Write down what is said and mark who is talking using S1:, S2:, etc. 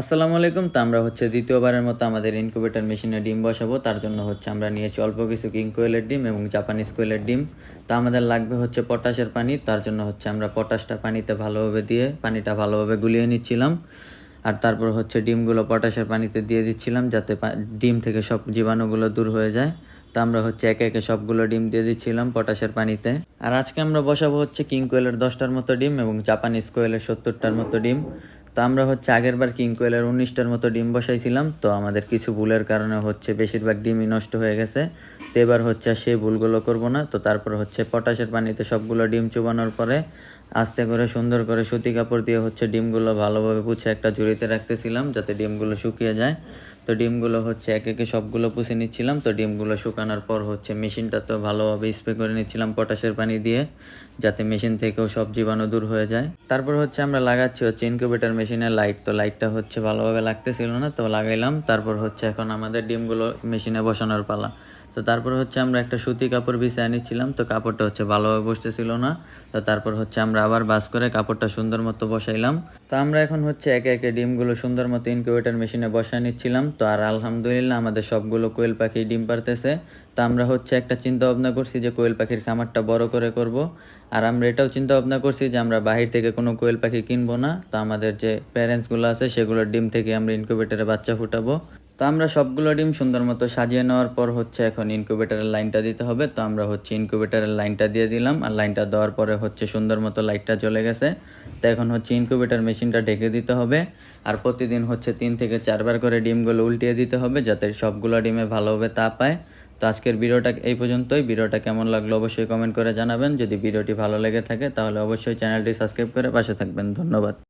S1: আসসালামু আলাইকুম, তো আমরা হচ্ছে দ্বিতীয়বারের মতো আমাদের ইনকিউবেটর মেশিনে ডিম বসাবো। তার জন্য হচ্ছে আমরা নিয়েছি অল্প কিছু কিং কোয়েলের ডিম এবং জাপানিজ কোয়েলের ডিম। তো আমাদের লাগবে হচ্ছে পটাশের পানি। তার জন্য হচ্ছে আমরা পটাশটা পানিতে ভালোভাবে দিয়ে, পানিটা ভালোভাবে গুলিয়ে নিচ্ছিলাম। আর তারপর হচ্ছে ডিমগুলো পটাশের পানিতে দিয়ে দিচ্ছিলাম যাতে ডিম থেকে সব জীবাণুগুলো দূর হয়ে যায়। তো আমরা হচ্ছে একে একে সবগুলো ডিম দিয়ে দিচ্ছিলাম পটাশের পানিতে। আর আজকে আমরা বসাবো হচ্ছে কিং কোয়েলের দশটার মতো ডিম এবং জাপানিজ কোয়েলের সত্তরটার মতো ডিম। তো আমরা হচ্ছে আগের বার কিং কোয়েলের উনিশটার মতো ডিম বসাইছিলাম, তো আমাদের কিছু ভুলের কারণে হচ্ছে বেশিরভাগ ডিমই নষ্ট হয়ে গেছে। তো এবার হচ্ছে সেই ভুলগুলো করব না, তো তারপর হচ্ছে পটাশের পানিতে সবগুলো ডিম চুবানোর পরে আস্তে করে সুন্দর করে সুতি কাপড় দিয়ে হচ্ছে ডিমগুলো ভালোভাবে পুছে একটা ঝুড়িতে রাখতেছিলাম, যাতে ডিমগুলো শুকিয়ে যায়। তো ডিমগুলো হচ্ছে এক একে সবগুলো পুষে নিচ্ছিলাম, তো ডিমগুলো শুকানোর পর হচ্ছে মেশিনটা তো ভালোভাবে স্প্রে করে নিচ্ছিলাম পটাশের পানি দিয়ে, যাতে মেশিন থেকেও সব জীবাণু দূর হয়ে যায়। তারপর হচ্ছে আমরা লাগাচ্ছি হচ্ছে ইনকিউবেটার মেশিনের লাইট তো লাইটটা হচ্ছে ভালোভাবে লাগতেছিল না, তো লাগাইলাম। তারপর হচ্ছে এখন আমাদের ডিমগুলো মেশিনে বসানোর পালা। তো তারপর হচ্ছে আমরা একটা সুতি কাপড় বিছায় নিচ্ছিলাম, তো কাপড়টা হচ্ছে ভালোভাবে বসতেছিল না। তো তারপর হচ্ছে আমরা আবার বাস করে কাপড়টা সুন্দর মতো বসাইলাম। তো আমরা এখন হচ্ছে একে একে ডিমগুলো সুন্দর মতো ইনকিউবেটর মেশিনে বসায় নিচ্ছিলাম। তো আর আলহামদুলিল্লাহ আমাদের সবগুলো কোয়েল পাখি ডিম পারতেছে। তো আমরা হচ্ছে একটা চিন্তা ভাবনা করছি যে কোয়েল পাখির খামারটা বড় করে করব। আর আমরা এটাও চিন্তা ভাবনা করছি যে আমরা বাহির থেকে কোনো কোয়েল পাখি কিনবো না। তো আমাদের যে প্যারেন্টসগুলো আছে, সেগুলোর ডিম থেকে আমরা ইনকিউবেটরে বাচ্চা ফুটাবো। তো আমরা সবগুলো ডিম সুন্দর মতো সাজিয়ে নেওয়ার পর হচ্ছে এখন ইনকিউবেটরের লাইনটা দিতে হবে। তো আমরা হচ্ছে ইনকিউবেটরের লাইনটা দিয়ে দিলাম আর লাইনটা দেওয়ার পরে হচ্ছে সুন্দর মতো লাইটটা চলে গেছে। তো এখন হচ্ছে ইনকিউবেটর মেশিনটা ঢেকে দিতে হবে আর প্রতিদিন হচ্ছে তিন থেকে চারবার করে ডিমগুলো উল্টিয়ে দিতে হবে যাতে সবগুলো ডিমে ভালোভাবে তা পায়। তো আজকের ভিডিওটা এই পর্যন্তই। ভিডিওটা কেমন লাগল অবশ্যই কমেন্ট করে জানাবেন। যদি ভিডিওটি ভালো লেগে থাকে তাহলে অবশ্যই চ্যানেলটি সাবস্ক্রাইব করে পাশে থাকবেন। ধন্যবাদ।